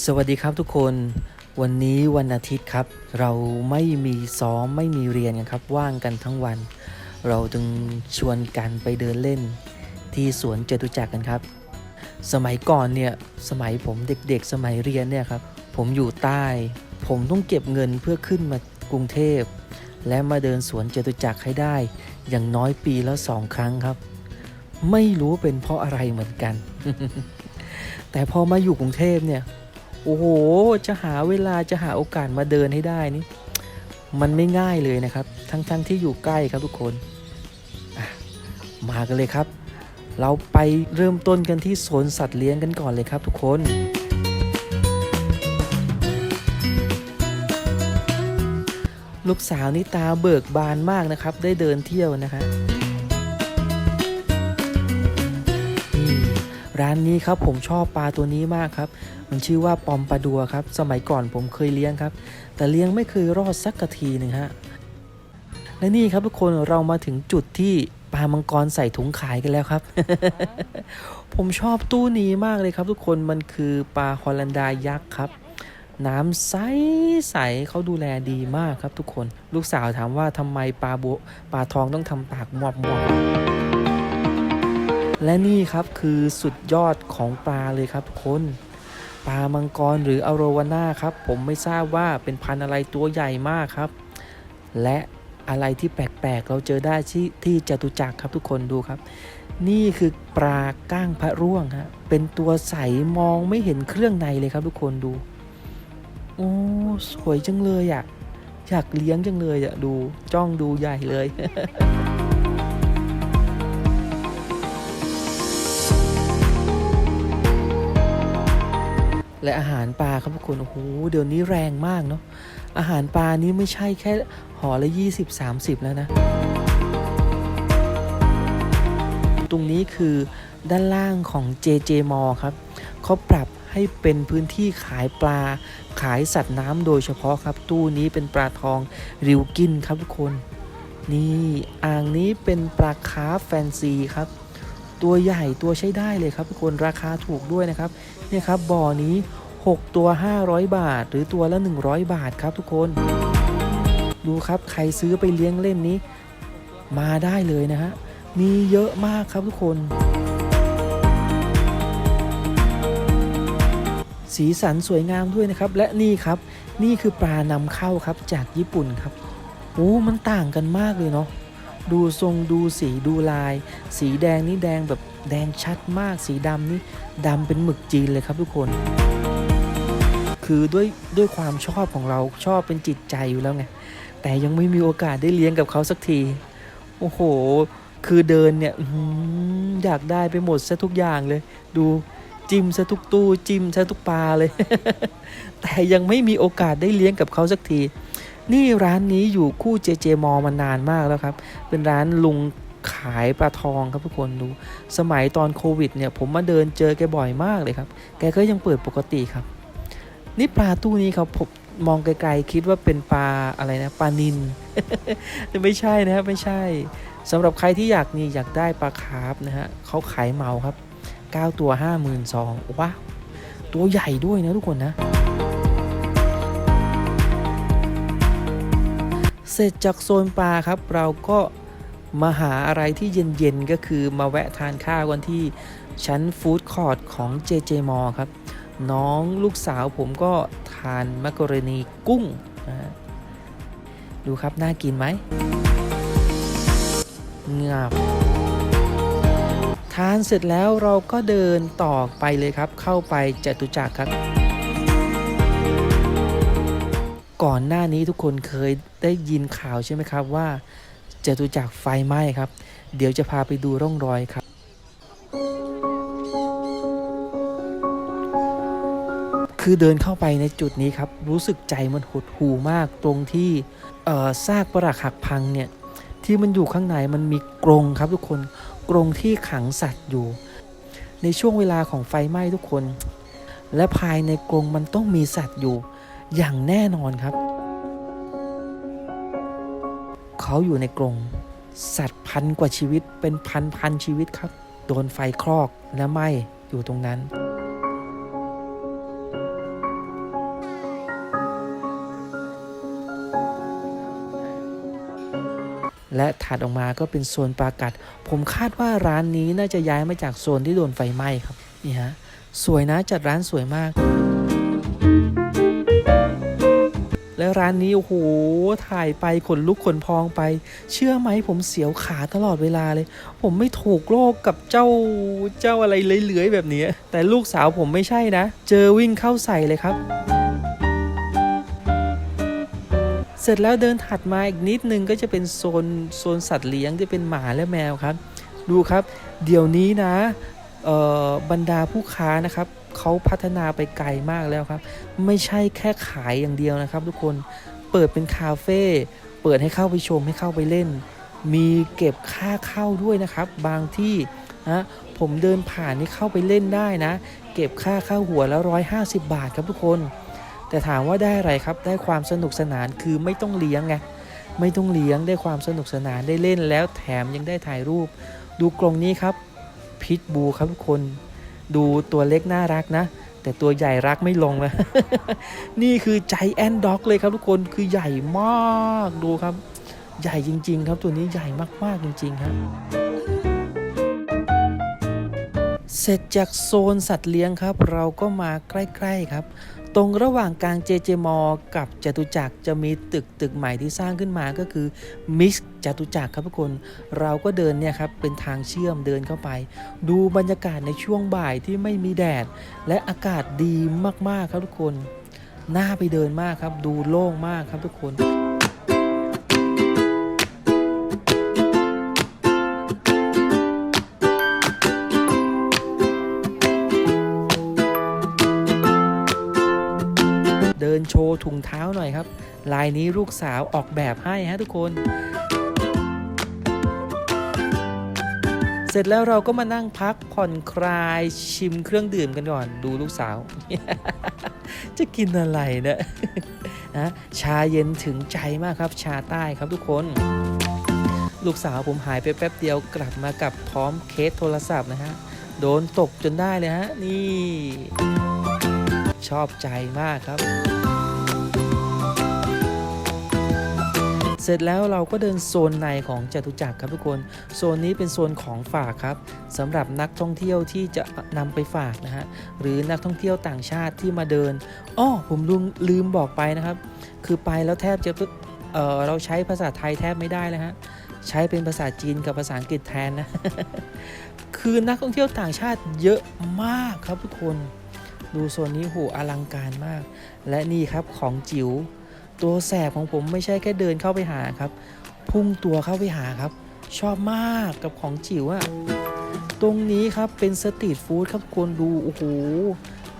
สวัสดีครับทุกคนวันนี้วันอาทิตย์ครับ เราไม่มีซ้อมไม่มีเรียนกันครับว่างกันทั้งวัน เราจึงชวนกันไปเดินเล่น ที่สวนเจตุจักรกันครับ สมัยก่อนเนี่ยสมัยผมเด็กๆ สมัยเรียนเนี่ยครับผมอยู่ใต้ ผมต้องเก็บเงินเพื่อขึ้นมากรุงเทพ และมาเดินสวนเจตุจักรให้ได้ อย่างน้อยปีละสองครั้งครับ ไม่รู้เป็นเพราะอะไรเหมือนกัน แต่พอมาอยู่กรุงเทพเนี่ย โอ้โห จะหาเวลาจะหาโอกาสมาเดินให้ได้นี่มันไม่ง่ายเลยนะครับ ทั้งๆทที่อยู่ใกล้ครับทุกคน มากันเลยครับ เราไปเริ่มต้นกันที่สวนสัตว์เลี้ยงกันก่อนเลยครับทุกคนลูกสาวนี่ตาเบิกบานมากนะครับ ได้เดินเที่ยวนะครั ร้านนี้ครับผมชอบปลาตัวนี้มากครับ มันชื่อว่าปอมปลาดัวครับ สมัยก่อนผมเคยเลี้ยงครับ แต่เลี้ยงไม่เคยรอดสักกะทีหนึ่งฮะและนี่ครับทุกคนเรามาถึงจุดที่ปลามังกรใส่ถุงขายกันแล้วครับ ผมชอบตู้นี้มากเลยครับ ทุกคนมันคือปลาฮอลันดายักษ์ครับ น้ำใสใสเขาดูแลดีมากครับทุกคน ลูกสาวถามว่าทำไมปลาบัวปลาทองต้องทำปากหมอบหมอบ และนี่ครับคือสุดยอดของปลาเลยครับทุกคนปลามังกรหรืออโรวาน่าครับผมไม่ทราบว่าเป็นพันธุ์อะไรตัวใหญ่มากครับ และอะไรที่แปลกๆ เราเจอได้ที่ที่จตุจักรครับทุกคนดูครับ นี่คือปลาก้างพระร่วงฮะเป็นตัวใสมองไม่เห็นเครื่องในเลยครับทุกคนดูโอ้สวยจังเลยอะ่ะอยากเลี้ยงจังเลยอะ่ะดูจ้องดูใหญ่เลย และอาหารปลาครับทุกคนโอ้โหเดี๋ยวนี้แรงมากเนาะอาหารปลานี้ไม่ใช่แค่ห่อละ 20 30 แล้วนะ ตรงนี้คือด้านล่างของ JJ m a l l ครับเขาปรับให้เป็นพื้นที่ขายปลา ขายสัตว์น้ำโดยเฉพาะครับ ตู้นี้เป็นปลาทองริวกินครับทุกคน นี่อ่างนี้เป็นปลาคาร์ฟแฟนซีครับ ตัวใหญ่ตัวใช้ได้เลยครับทุกคนราคาถูกด้วยนะครับเนี่ยครับบ่อนี้ 6 ตัว 500 บาท หรือตัวละ 100 บาทครับทุกคน ดูครับใครซื้อไปเลี้ยงเล่นนี้ มาได้เลยนะฮะมีเยอะมากครับทุกคน สีสันสวยงามด้วยนะครับ และนี่ครับ นี่คือปลานำเข้าครับจากญี่ปุ่นครับโอ้มันต่างกันมากเลยเนาะ ดูทรงดูสีดูลาย สีแดงนี่แดงแบบแดงชัดมาก สีดำนี่ดำเป็นหมึกจีนเลยครับทุกคน คือด้วยด้วยความชอบของเราชอบเป็นจิตใจอยู่แล้วไง แต่ยังไม่มีโอกาสได้เลี้ยงกับเขาสักที โอ้โห คือเดินเนี่ยอื้อหืออยากได้ไปหมดซะทุกอย่างเลย ดูจิ้มซะทุกตู้จิ้มซะทุกปลาเลย แต่ยังไม่มีโอกาสได้เลี้ยงกับเขาสักที นี่ร้านนี้อยู่คู่เจเจมอมานานมากแล้วครับ เป็นร้านลุงขายปลาทองครับทุกคนดู สมัยตอนโควิดเนี่ยผมมาเดินเจอแกบ่อยมากเลยครับ แกก็ยังเปิดปกติครับ นี่ปลาตู้นี้ครับผมมองไกลๆคิดว่าเป็นปลาอะไรนะปลานินแต่ไม่ใช่นะครับไม่ใช่สำหรับใครที่อยากนี่อยากได้ปลาคาร์ฟนะฮะเขาขายเมาครับ 9 ตัว 52,000ว้าวตัวใหญ่ด้วยนะทุกคนนะ เสร็จจากโซนปลาครับ เราก็มาหาอะไรที่เย็นๆ ก็คือมาแวะทานข้าวกันที่ชั้นฟู้ดคอร์ทของ JJ m a l l ครับ น้องลูกสาวผมก็ทานมักกะรนีกุ้ง ดูครับ น่ากินไหมเงียบทานเสร็จแล้วเราก็เดินต่อไปเลยครับ เข้าไปจตุจักรครับ ก่อนหน้านี้ทุกคนเคยได้ยินข่าวใช่ไหมครับว่าจตุจักรไฟไหม้ครับ เดี๋ยวจะพาไปดูร่องรอยครับ คือเดินเข้าไปในจุดนี้ครับ รู้สึกใจมันหดหูมากตรงที่ซากปรักหักพังเนี่ย ที่มันอยู่ข้างในมันมีกรงครับทุกคนกรงที่ขังสัตว์อยู่ ในช่วงเวลาของไฟไหม้ทุกคน และภายในกรงมันต้องมีสัตว์อยู่ อย่างแน่นอนครับ เขาอยู่ในกรงสัตว์พันกว่าชีวิตเป็นพันพันชีวิตครับ โดนไฟคลอกและไหม้อยู่ตรงนั้น และถัดออกมาก็เป็นโซนปากัด ผมคาดว่าร้านนี้น่าจะย้ายมาจากโซนที่โดนไฟไหม้ครับ นี่ฮะ สวยนะจัดร้านสวยมาก ร้านนี้โอ้โหถ่ายไปขนลุกขนพองไป เชื่อไหมผมเสียวขาตลอดเวลาเลย ผมไม่ถูกโลกกับเจ้าเจ้าอะไรเลื้อยๆแบบนี้ แต่ลูกสาวผมไม่ใช่นะ เจอวิ่งเข้าใส่เลยครับเสร็จแล้วเดินถัดมาอีกนิดนึงก็จะเป็นโซนโซนสัตว์เลี้ยงที่เป็นหมาและแมวครับ ดูครับ เดี๋ยวนี้นะเอ่อบรรดาผู้ค้านะครับ เขาพัฒนาไปไกลมากแล้วครับ ไม่ใช่แค่ขายอย่างเดียวนะครับ ทุกคนเปิดเป็นคาเฟ่เปิดให้เข้าไปชมให้เข้าไปเล่น มีเก็บค่าเข้าด้วยนะครับ บางที่นะผมเดินผ่านนี่เข้าไปเล่นได้นะ เก็บค่าเข้าหัวแล้ว 150 บาทครับทุกคน แต่ถามว่าได้อะไรครับได้ความสนุกสนานคือไม่ต้องเลี้ยงไงไม่ต้องเลี้ยงได้ความสนุกสนานได้เล่นแล้วแถมยังได้ถ่ายรูป ดูกรงนี้ครับพิทบูครับทุกคน ดูตัวเล็กน่ารักนะ แต่ตัวใหญ่รักไม่ลงนะนี่คือใจแอนด็อกเลยครับทุกคนคือใหญ่มากดูครับ ใหญ่จริง ๆ ครับตัวนี้ใหญ่มากๆจริง ๆ ครับเสร็จจากโซนสัตว์เลี้ยงครับ เราก็มาใกล้ ๆครับ ตรงระหว่างกลางเจเจมอกับจตุจักรจะมีตึกตึกใหม่ที่สร้างขึ้นมาก็คือมิกจตุจักรครับทุกคน เราก็เดินเนี่ยครับเป็นทางเชื่อมเดินเข้าไป ดูบรรยากาศในช่วงบ่ายที่ไม่มีแดด และอากาศดีมากๆครับทุกคน น่าไปเดินมากครับ ดูโล่งมากครับทุกคน หน่อยครับ ลายนี้ลูกสาวออกแบบให้ฮะทุกคน เสร็จแล้วเราก็มานั่งพักผ่อนคลายชิมเครื่องดื่มกันก่อน ดูลูกสาว จะกินอะไรเนะนะชาเย็นถึงใจมากครับชาใต้ครับทุกคนลูกสาวผมหายไปแป๊บเดียวกลับมากับพร้อมเคสโทรศัพท์นะฮะ โดนตกจนได้เลยฮะ นี่ ชอบใจมากครับ เสร็จแล้วเราก็เดินโซนในของจตุจักรครับทุกคน โซนนี้เป็นโซนของฝากครับสำหรับนักท่องเที่ยวที่จะนำไปฝากนะฮะหรือนักท่องเที่ยวต่างชาติที่มาเดินอ้อผมลืมลืมบอกไปนะครับ คือไปแล้วแทบจะเออเราใช้ภาษาไทยแทบไม่ได้แล้วฮะใช้เป็นภาษาจีนกับภาษาอังกฤษแทนนะคือนักท่องเที่ยวต่างชาติเยอะมากครับทุกคน ดูโซนนี้โหอลังการมาก และนี่ครับของจิ๋ว ตัวแสบของผมไม่ใช่แค่เดินเข้าไปหาครับ พุ่งตัวเข้าไปหาครับ ชอบมากกับของจิ๋วอะตรงนี้ครับเป็นสตรีทฟู้ดครับคนดูโอ้โห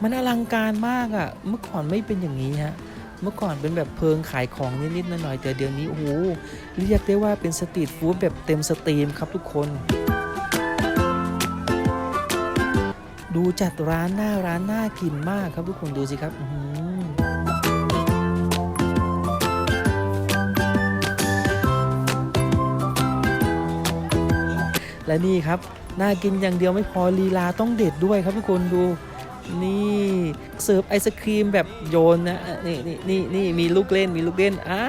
มันอลังการมากอะเมื่อก่อนไม่เป็นอย่างนี้ฮะเมื่อก่อนเป็นแบบเพิงขายของนิดๆหน่อยๆแต่เดี๋ยวนี้โอ้โหเรียกได้ว่าเป็นสตรีทฟู้ดแบบเต็มสตรีมครับทุกคน ดูจัดร้านหน้าร้านหน่ากินมากครับทุกคนดูสิครับ และนี่ครับน่ากินอย่างเดียวไม่พอลีลาต้องเด็ดด้วยครับทุกคนดู นี่เสิร์ฟไอศครีมแบบโยนนะนี่นี่นี่นี่มีลูกเล่นมีลูกเล่นอ่า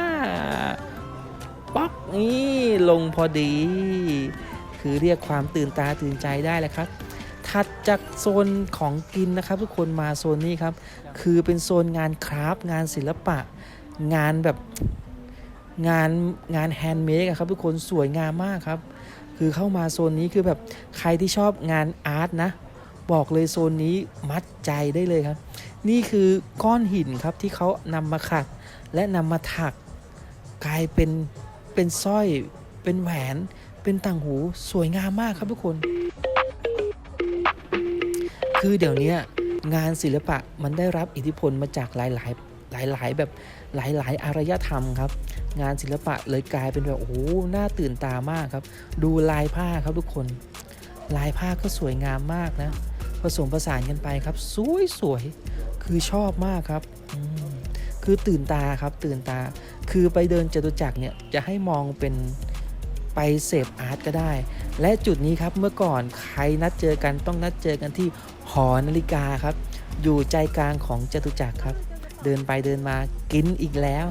ป๊อกนี่ลงพอดี คือเรียกความตื่นตาตื่นใจได้แหละครับถัดจากโซนของกินนะครับ ทุกคนมาโซนนี้ครับ คือเป็นโซนงานคราฟ์งานศิลปะ งานแบบงานงานแฮนด์เมดครับทุกคนสวยงามมากครับ คือเข้ามาโซนนี้คือแบบใครที่ชอบงานอาร์ตนะ บอกเลยโซนนี้มัดใจได้เลยครับ นี่คือก้อนหินครับที่เขานำมาขัด และนำมาถัก กลายเป็นเป็นสร้อย เป็นแหวน เป็นต่างหูสวยงามมากครับทุกคน คือเดี๋ยวนี้งานศิลปะมันได้รับอิทธิพลมาจากหลายห ลายหลายหลายๆ แบบหลายหลายๆอารยธรรมครับ งานศิลปะเลยกลายเป็นแบบโอ้โหน่าตื่นตามากครับ ดูลายผ้าครับทุกคน ลายผ้าก็สวยงามมากนะ ผสมผสานกันไปครับ สวยสวยคือชอบมากครับคือตื่นตาครับตื่นตา คือไปเดินจตุจักรเนี่ยจะให้มองเป็นไปเสพอาร์ตก็ได้ และจุดนี้ครับเมื่อก่อนใครนัดเจอกันต้องนัดเจอกันที่หอนาฬิกาครับ อยู่ใจกลางของจตุจักรครับ เดินไปเดินมากินอีกแล้ว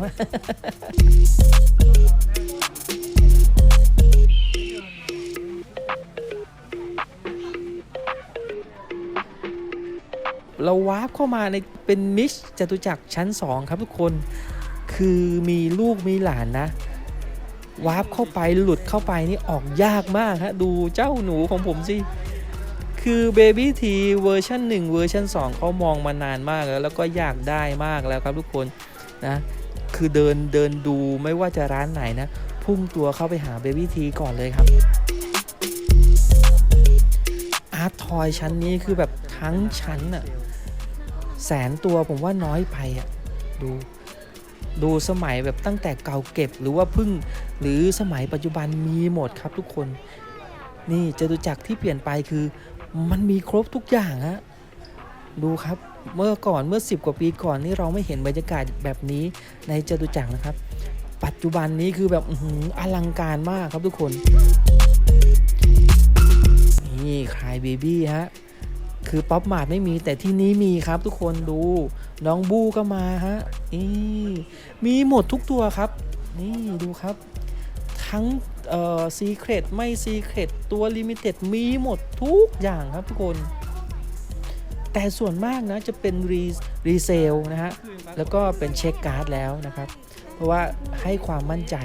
เราวาร์ปเข้ามาในเป็นนิชจตุจักรชั้น 2 ครับทุกคน คือมีลูกมีหลานนะวาร์ปเข้าไปหลุดเข้าไปนี่ออกยากมากฮะดูเจ้าหนูของผมสิ คือ Baby T เวอร์ชัน1เวอร์ชัน2เขามองมานานมากแล้ว แล้วก็อยากได้มากแล้วครับทุกคนนะคือเดินเดินดูไม่ว่าจะร้านไหนนะ พุ่งตัวเข้าไปหา Baby T ก่อนเลยครับ อาร์ตทอยชั้นนี้คือแบบทั้งชั้นอะแสนตัวผมว่าน้อยไปอะดูดูสมัยแบบตั้งแต่เก่าเก็บหรือว่าพึ่งหรือสมัยปัจจุบันมีหมดครับทุกคน นี่จตุจักรที่เปลี่ยนไปคือ มันมีครบทุกอย่างฮะดูครับเมื่อก่อนเมื่อ 10 กว่าปีก่อนนี่เราไม่เห็นบรรยากาศแบบนี้ในจตุจักรนะครับ ปัจจุบันนี้คือแบบออลังการมากครับทุกคน นี่คลายเบบี้ฮะคือป๊อปมาร์ทไม่มีแต่ที่นี้มีครับทุกคนดู น้องบูก็มาฮะนี่มีหมดทุกตัวครับ นี่ดูครับ ทั้งเอ่อซีเครตไม่ซีเครตตัวลิมิเต็ดมีหมดทุกอย่างครับทุกคน แต่ส่วนมากนะจะเป็นรีรีเซลนะฮะ แล้วก็เป็นเช็คการ์ดแล้วนะครับ เพราะว่าให้ความมั่นใจ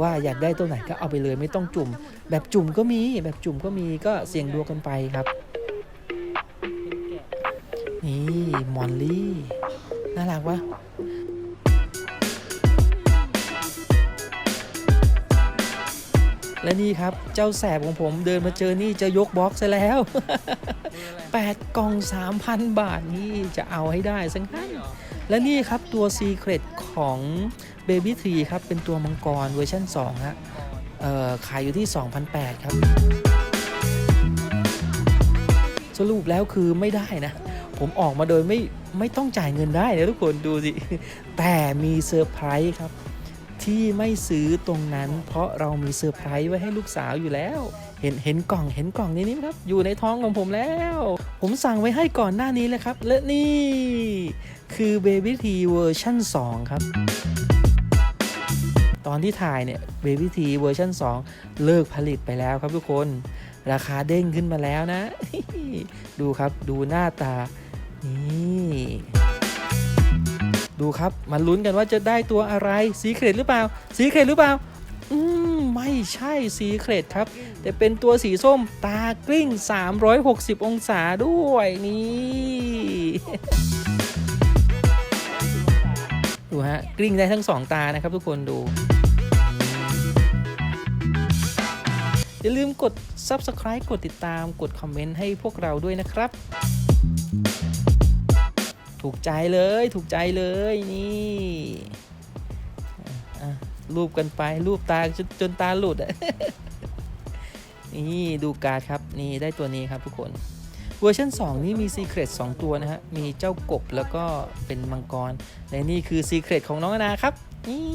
ว่าอยากได้ตัวไหนก็เอาไปเลยไม่ต้องจุ่ม แบบจุ่มก็มีแบบจุ่มก็มีก็เสี่ยงดวงกันไปครับ นี่มอนลี่น่ารักวะ และนี่ครับเจ้าแสบของผมเดินมาเจอนี่จะยกบล็อกซะแล้ว 8 กล่อง 3,000 บาทนี่จะเอาให้ได้สักงั้นและนี่ครับตัว Secret ของ Baby 3ครับ เป็นตัวมังกรเวอร์ชัน2ฮะเอ่อขายอยู่ที่ 2,008 ครับ สรุปแล้วคือไม่ได้นะ ผมออกมาโดยไม่ไม่ต้องจ่ายเงินได้นะทุกคนดูสิ แต่มีเซอร์ไพรส์ครับ ที่ไม่ซื้อตรงนั้น เพราะเรามีเซอร์ไพรส์ไว้ให้ลูกสาวอยู่แล้ว เห็นเห็นกล่องเห็นกล่องนี้นี่ครับ อยู่ในท้องของผมแล้ว ผมสั่งไว้ให้ก่อนหน้านี้เลยครับ และนี่ คือ Baby T เวอร์ชัน2 ครับ ตอนที่ถ่ายเนี่ย Baby T เวอร์ชัน2 เลิกผลิตไปแล้วครับทุกคน ราคาเด้งขึ้นมาแล้วนะ ดูครับดูหน้าตานี่ ดูครับมาลุ้นกันว่าจะได้ตัวอะไรสีเครดหรือเปล่า สีเครดหรือเปล่า อืม ไม่ใช่สีเครดครับ แต่เป็นตัวสีส้มตากลิ้ง 360 องศาด้วยนี่ดูฮะกลิ้งได้ทั้งสองตานะครับทุกคนดู อย่าลืมกด Subscribe กดติดตามกดคอมเมนต์ให้พวกเราด้วยนะครับ ถูกใจเลยถูกใจเลยนี่รูปกันไปรูปตาจนจนตาหลุดอะนี่ดูการ์ดครับนี่ได้ตัวนี้ครับทุกคนเวอร์ชัน2 นี่มีซีเครต2ตัวนะฮะ มีเจ้ากบแล้วก็เป็นมังกร และนี่คือซีเครตของน้องนาครับ นี่